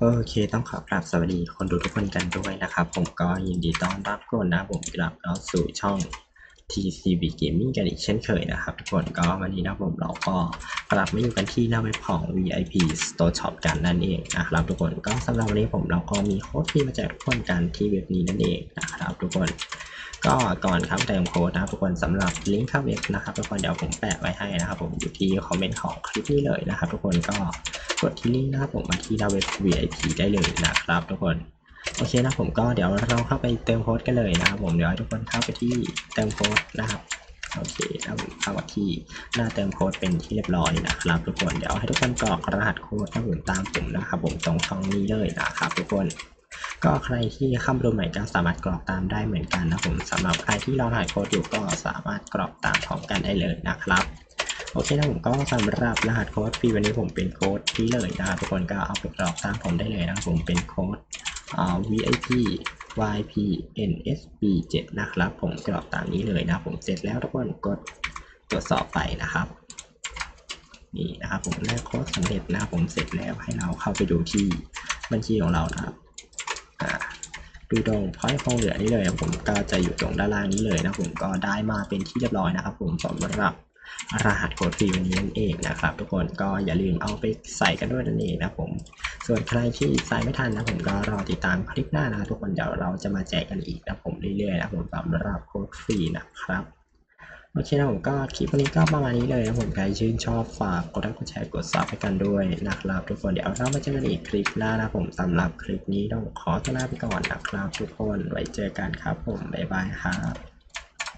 โอเค ต้องขอกราบสวัสดีคนดูทุกคนกันด้วยนะครับ ผมก็ยินดีต้อนรับทุกคนนะผมกลับเข้าสู่ช่อง TCB Gaming กันอีกเช่นเคยนะครับ ทุกคนก็วันนี้นะผมเราก็กลับมาอยู่กันที่หน้าเว็บของ VIP Store Shop กันนั่นเองนะครับทุกคนก็สำหรับวันนี้ผมเราก็มีโค้ดที่มาแจกทุกคนกันที่เว็บนี้นั่นเองนะครับทุกคนก็ก่อนครับเติมโค้ดนะครับทุกคนสำหรับลิงก์เข้าเว็บนะครับทุกคนเดี๋ยวผมแปะไว้ให้นะครับผมอยู่ที่คอมเมนต์ของคลิปนี้เลยนะครับทุกคนก็ กดที่ลิงก์นะครับผมมาที่หน้าเว็บ VIP ได้เลยนะครับทุกคนโอเคนะผมก็เดี๋ยวเราเข้าไปเติมโค้ดกันเลยนะครับผมเดี๋ยวให้ทุกคนเข้าไปที่เติมโค้ดนะครับโอเคนะผมเข้ามาที่หน้าเติมโค้ดเป็นที่เรียบร้อยนะครับทุกคนเดี๋ยวให้ทุกคนกรอกรหัสโค้ดนะผมตามผมนะครับผมตรงช่องนี้เลยนะครับทุกคนก็ใครที่เข้ามาดูใหม่ก็สามารถกรอกตามได้เหมือนกันนะผมสำหรับใครที่รอถ่ายโค้ดอยู่ก็สามารถกรอกตามพร้อมกันได้เลยนะครับ โอเคนะผมก็สำหรับรหัสโค้ดฟรีวันนี้ผมเป็นโค้ดที่เลยนะทุกคนก็เอาไปกรอกตามผมได้เลยนะผมเป็นโค้ดอ่า VIP YP NSB 7นะครับผมกรอกตามนี้เลยนะผมเสร็จแล้วทุกคนกดตรวจสอบไปนะครับนี่นะครับผมได้โค้ดสำเร็จนะผมเสร็จแล้วให้เราเข้าไปดูที่บัญชีของเรานะครับดูตรงพอยต์คงเหลือนี่เลยนะผมก็จะอยู่ตรงด้านล่างนี้เลยนะผมก็ได้มาเป็นที่เรียบร้อยนะครับ ผมสำหรับ รหัสโค้ดฟรีวันนี้นั่นเองนะครับ ทุกคนก็อย่าลืมเอาไปใส่กันด้วยนั่นเองนะผม ส่วนใครที่ใส่ไม่ทันนะผมก็รอติดตามคลิปหน้านะทุกคนเดี๋ยวเราจะมาแจกกันอีกนะผมเรื่อยๆนะผมสำหรับโค้ดฟรีนะครับโอเคนะผมก็คลิปวันนี้ก็ประมาณนี้เลยนะผมใครชื่นชอบฝากกดไลค์กดแชร์กดซับให้กันด้วยนะครับทุกคนเดี๋ยวเรามาเจอกันอีกคลิปหน้านะผมสำหรับคลิปนี้ต้องขอตัวลาไปก่อนนะครับ ทุกคนไว้เจอกันครับผมบ๊ายบายครับ